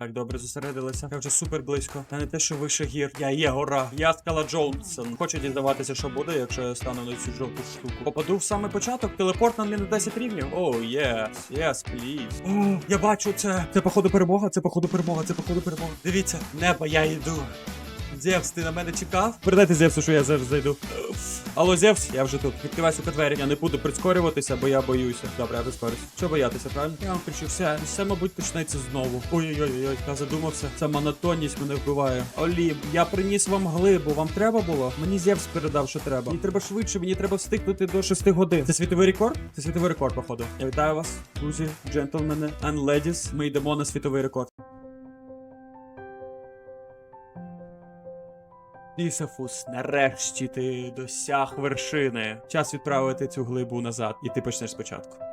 Так, добре, зосередилися. Я вже супер близько. Та не те, що вище гір. Я є гора. Я скала Джонсон. Хочу дізнаватися, що буде, якщо я стану на цю жовту штуку. Попаду в саме початок, телепорт на 10 рівнів. О, єс, єс, пліз. О, я бачу це. Це походу перемога, це походу перемога, це походу перемога. Дивіться, небо, я йду. Зевс, ти на мене чекав? Передайте Зевсу, що я зараз зайду. Алло, Зевс, я вже тут. Відкривай сука двері. Я не буду прискорюватися, бо я боюся. Добре, я прискорюсь. Що боятися, правильно? Я вам кричу, все, все, мабуть, почнеться знову. Ой-ой-ой, я задумався. Ця монотонність мене вбиває. Оліп, я приніс вам глибу. Вам треба було? Мені Зевс передав, що треба. Мені треба швидше, мені треба встигнути до 6 годин. Це світовий рекорд? Це світовий рекорд, походу. Я вітаю вас, друзі, джентльмени and ladies. Ми йдемо на світовий рекорд. Ісафус, нарешті ти досяг вершини. Час відправити цю глибу назад, і ти почнеш спочатку.